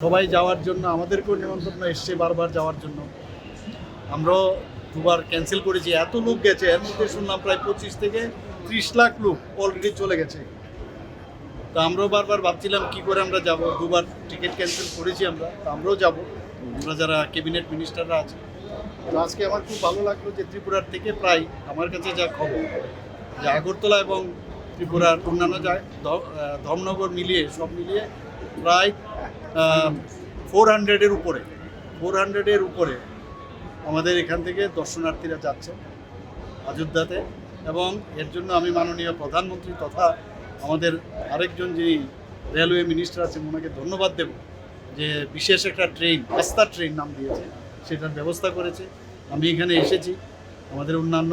সবাই যাওয়ার জন্য আমাদেরকেও নিমন্ত্রণ এসছে বারবার যাওয়ার জন্য। আমরাও দুবার ক্যান্সেল করেছি। এত লোক গেছে এর মধ্যে শুনলাম প্রায় পঁচিশ থেকে ত্রিশ লাখ লোক অলরেডি চলে গেছে। তো আমরাও বারবার ভাবছিলাম কি করে আমরা যাব? দুবার টিকিট ক্যান্সেল করেছি আমরা তো আমরাও যাব। আমরা যারা ক্যাবিনেট মিনিস্টাররা আছে তো আজকে আমার খুব ভালো লাগল যে ত্রিপুরার থেকে প্রায় আমার কাছে যা খবর যে আগরতলা এবং ত্রিপুরার অন্যান্য আহ, ধর্মনগর মিলিয়ে সব মিলিয়ে প্রায় ফোর হান্ড্রেডের উপরে। ফোর হান্ড্রেডের উপরে আমাদের এখান থেকে দর্শনার্থীরা যাচ্ছে অযোধ্যাতে এবং এর জন্য আমি মাননীয় প্রধানমন্ত্রী তথা আমাদের আরেকজন যিনি রেলওয়ে মিনিস্টার আছেন, ওনাকে ধন্যবাদ দেব যে বিশেষ একটা ট্রেন আস্থা ট্রেন নাম দিয়েছে, সেটার ব্যবস্থা করেছে। আমি এখানে এসেছি। আমাদের অন্যান্য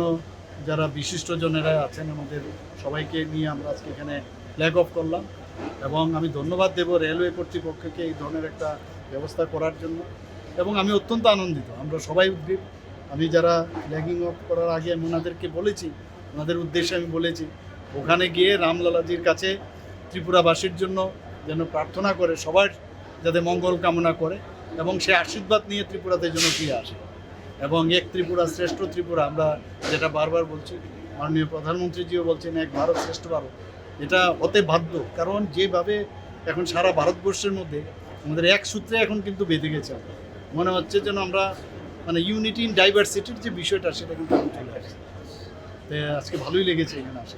যারা বিশিষ্টজনেরা আছেন, আমাদের সবাইকে নিয়ে আমরা আজকে এখানে ফ্ল্যাগ অফ করলাম। এবং আমি ধন্যবাদ দেব রেলওয়ে কর্তৃপক্ষকে এই ধরনের একটা ব্যবস্থা করার জন্য। এবং আমি অত্যন্ত আনন্দিত, আমরা সবাই উদ্গ্রীব। আমি যারা ফ্ল্যাগিং অফ করার আগে আমি ওনাদেরকে বলেছি, ওনাদের উদ্দেশ্যে আমি বলেছি, ওখানে গিয়ে রামলালাজির কাছে ত্রিপুরাবাসীর জন্য যেন প্রার্থনা করে, সবার যাতে মঙ্গল কামনা করে এবং সে আশীর্বাদ নিয়ে ত্রিপুরাতে যেন ফিরে আসে। এবং এক ত্রিপুরা শ্রেষ্ঠ ত্রিপুরা, আমরা যেটা বারবার বলছি, মাননীয় প্রধানমন্ত্রীজিও বলছেন, এক ভারত শ্রেষ্ঠ ভারত। এটা হতে বাধ্য। কারণ যেভাবে এখন সারা ভারতবর্ষের মধ্যে আমাদের এক সূত্রে এখন কিন্তু বেঁধে গেছে। মনে হচ্ছে যেন আমরা মানে ইউনিটি ইন ডাইভার্সিটির যে বিষয়টা, সেটা কিন্তু চলে আসছে। আজকে ভালোই লেগেছে এখানে আসে।